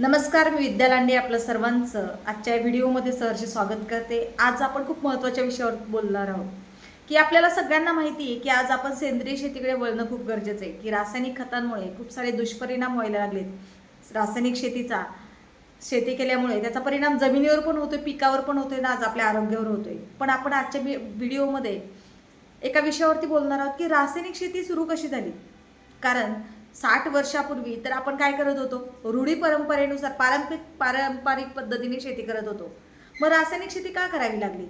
नमस्कार मी विद्या लांडे आपलं सर्वांचं. आजच्या व्हिडिओमध्ये सहर्ष स्वागत करते. आज आपण खूप महत्त्वाच्या विषयावर बोलणार आहोत. की आपल्याला सगळ्यांना माहिती आहे की आज आपण सेंद्रिय शेतीकडे वळणं खूप गरजेचं आहे. की रासायनिक खतांमुळे खूप सारे दुष्परिणाम व्हायला लागलेत. रासायनिक शेतीचा शेती केल्यामुळे त्याचा परिणाम जमिनीवर पण होतोय पिकावर पण होतोय ना आज आपल्या आरोग्यावर होतोय. पण आपण आजच्या व्हिडिओमध्ये एका विषयावरती बोलणार आहोत की रासायनिक शेती सुरू कशी झाली? कारण साठ वर्षापूर्वी तर आपण काय करत होतो? रूढी परंपरेनुसार पारंपरिक पारंपरिक पद्धतीने शेती करत होतो. मग रासायनिक शेती का करावी लागली?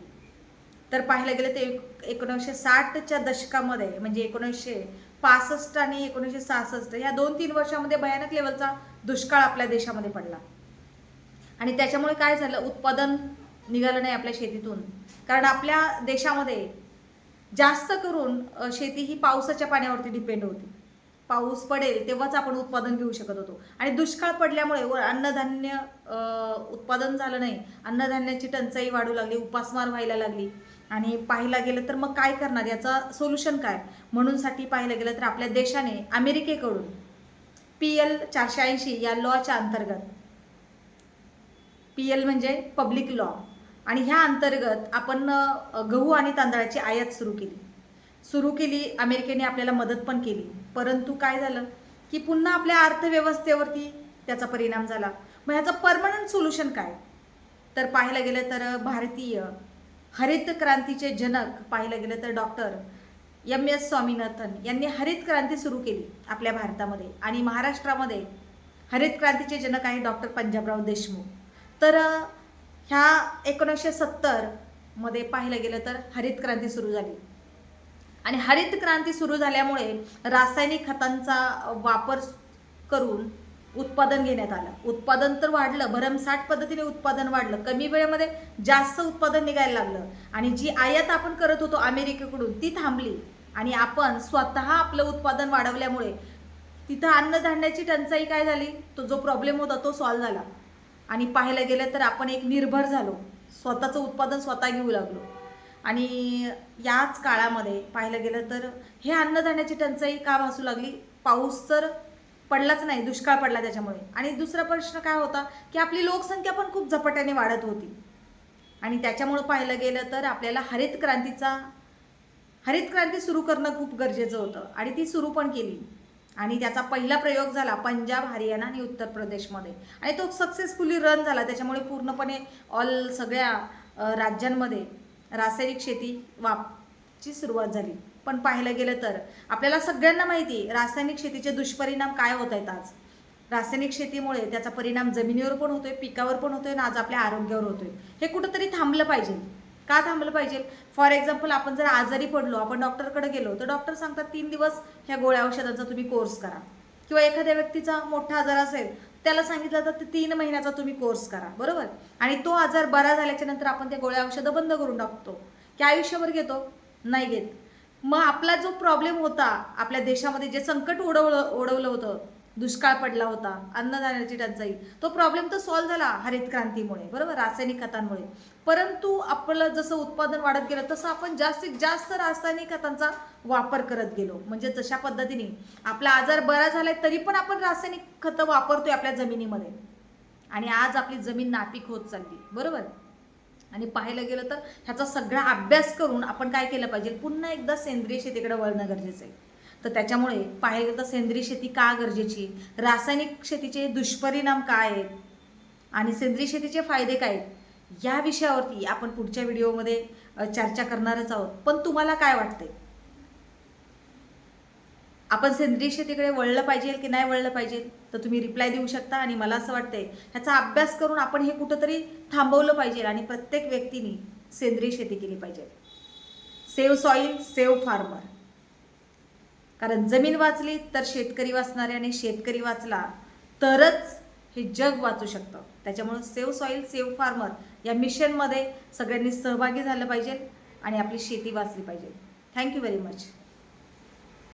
तर पाहायला गेलं ते एक- एकोणीसशे साठच्या दशकामध्ये म्हणजे एकोणीसशे पासष्ट आणि एकोणीसशे सहासष्ट ह्या दोन तीन वर्षामध्ये भयानक लेवलचा दुष्काळ आपल्या देशामध्ये पडला. आणि त्याच्यामुळे काय झालं? उत्पादन निघालं नाही आपल्या शेतीतून. कारण आपल्या देशामध्ये जास्त करून शेती ही पावसाच्या पाण्यावरती डिपेंड होती. पाऊस पडेल तेव्हाच आपण उत्पादन घेऊ शकत होतो. आणि दुष्काळ पडल्यामुळे व अन्नधान्य उत्पादन झालं नाही. अन्नधान्याची टंचाई वाढू लागली उपासमार व्हायला लागली. आणि पाहायला गेलं तर मग काय करणार? याचा सोल्युशन काय? म्हणूनसाठी पाहायला गेलं तर आपल्या देशाने अमेरिकेकडून पी एल चारशे ऐंशी या लॉच्या अंतर्गत पी एल म्हणजे पब्लिक लॉ. आणि ह्या अंतर्गत आपण गहू आणि तांदळाची आयात सुरू केली. सुरू केली अमेरिकेने आपल्याला मदत पण केली. परंतु काय झालं की पुन्हा आपल्या अर्थव्यवस्थेवरती त्याचा परिणाम झाला. मग ह्याचं परमनंट सोल्युशन काय? तर पाहायला गेलं तर भारतीय हरित क्रांतीचे जनक पाहायला गेलं तर डॉक्टर एम एस स्वामीनाथन यांनी हरित क्रांती सुरू केली आपल्या भारतामध्ये आणि महाराष्ट्रामध्ये. हरित क्रांतीचे जनक आहे डॉक्टर पंजाबराव देशमुख. तर ह्या एकोणीसशे सत्तरमध्ये पाहिलं गेलं तर हरित क्रांती सुरू झाली. आणि हरित क्रांती सुरू झाल्यामुळे रासायनिक खतांचा वापर करून उत्पादन घेण्यात आलं. उत्पादन तर वाढलं भरमसाठ पद्धतीने उत्पादन वाढलं. कमी वेळेमध्ये जास्त उत्पादन निघायला लागलं. आणि जी आयात आपण करत होतो अमेरिकेकडून ती थांबली. आणि आपण स्वतः आपलं उत्पादन वाढवल्यामुळे तिथं अन्नधान्याची टंचाई काय झाली? तो जो प्रॉब्लेम होता तो सॉल्व्ह झाला. आणि पाहायला गेलं तर आपण एक निर्भर झालो. स्वतःचं उत्पादन स्वतः घेऊ लागलो. आणि याच काळामध्ये पाहिलं गेलं तर हे अन्नधान्याची टंचाई का भासू लागली? पाऊस तर पडलाच नाही दुष्काळ पडला त्याच्यामुळे. आणि दुसरा प्रश्न काय होता की आपली लोकसंख्या पण खूप झपाट्याने वाढत होती. आणि त्याच्यामुळं पाहिलं गेलं तर आपल्याला हरित क्रांतीचा हरित क्रांती सुरू करणं खूप गरजेचं होतं. आणि ती सुरू पण केली. आणि त्याचा पहिला प्रयोग झाला पंजाब हरियाणा आणि उत्तर प्रदेशमध्ये. आणि तो सक्सेसफुली रन झाला. त्याच्यामुळे पूर्णपणे ऑल सगळ्या राज्यांमध्ये रासायनिक शेती वापची सुरुवात झाली. पण पाहायला गेलं तर आपल्याला सगळ्यांना माहिती आहे रासायनिक शेतीचे दुष्परिणाम काय होत आहेत आज? रासायनिक शेतीमुळे त्याचा परिणाम जमिनीवर पण होतोय पिकावर पण होतोय आणि आज आपल्या आरोग्यावर होतोय. हे कुठंतरी थांबलं पाहिजे. का थांबलं पाहिजे? फॉर एक्झाम्पल आपण जर आजारी पडलो आपण डॉक्टरकडे गेलो तर डॉक्टर सांगतात तीन दिवस ह्या गोळ्या औषधांचा तुम्ही कोर्स करा. किंवा एखाद्या व्यक्तीचा मोठा आजार असेल त्याला सांगितलं तर ते तीन महिन्याचा तुम्ही कोर्स करा. बरोबर? आणि तो आजार बरा झाल्याच्यानंतर आपण त्या गोळ्या औषधं बंद करून टाकतो. की आयुष्यभर घेतो? नाही घेत. मग आपला जो प्रॉब्लेम होता आपल्या देशामध्ये जे संकट ओढवलं ओढवलं होतं दुष्काळ पडला होता अन्नधान्याची टंचाई. तो प्रॉब्लेम तर सॉल्व्ह झाला हरित क्रांतीमुळे बरोबर? रासायनिक खतांमुळे. परंतु आपलं जसं उत्पादन वाढत गेलं तसं आपण जास्तीत जास्त रासायनिक खतांचा वापर करत गेलो. म्हणजे जशा पद्धतीने आपला आजार बरा झालाय तरी पण आपण रासायनिक खतं वापरतोय आपल्या जमिनीमध्ये. आणि आज आपली जमीन नापीक होत चालली बरोबर? आणि पाहायला गेलं तर ह्याचा सगळा अभ्यास करून आपण काय केलं पाहिजे? पुन्हा एकदा सेंद्रिय शेतीकडे वळणं गरजेचं आहे. तर त्याच्यामुळे पाहिलं गेलं तर सेंद्रिय शेती का गरजेची? रासायनिक शेतीचे दुष्परिणाम काय आहेत? आणि सेंद्रिय शेतीचे फायदे काय आहेत? या विषयावरती आपण पुढच्या व्हिडिओमध्ये चर्चा करणारच आहोत. पण तुम्हाला काय वाटते आपण सेंद्रिय शेतीकडे वळलं पाहिजे की नाही वळलं पाहिजे? तर तुम्ही रिप्लाय देऊ शकता आणि मला असं वाटतंय ह्याचा अभ्यास करून आपण हे कुठंतरी थांबवलं पाहिजे आणि प्रत्येक व्यक्तीने सेंद्रिय शेती केली पाहिजे. Save soil save farmer. कारण जमीन वाचली तर शेतकरी वाचणारे आणि शेतकरी वाचला तरच हे जग वाचू शकतं. त्याच्यामुळं सेव्ह सॉईल सेव्ह फार्मर या मिशनमध्ये सगळ्यांनी सहभागी झालं पाहिजे आणि आपली शेती वाचली पाहिजे. Thank you very much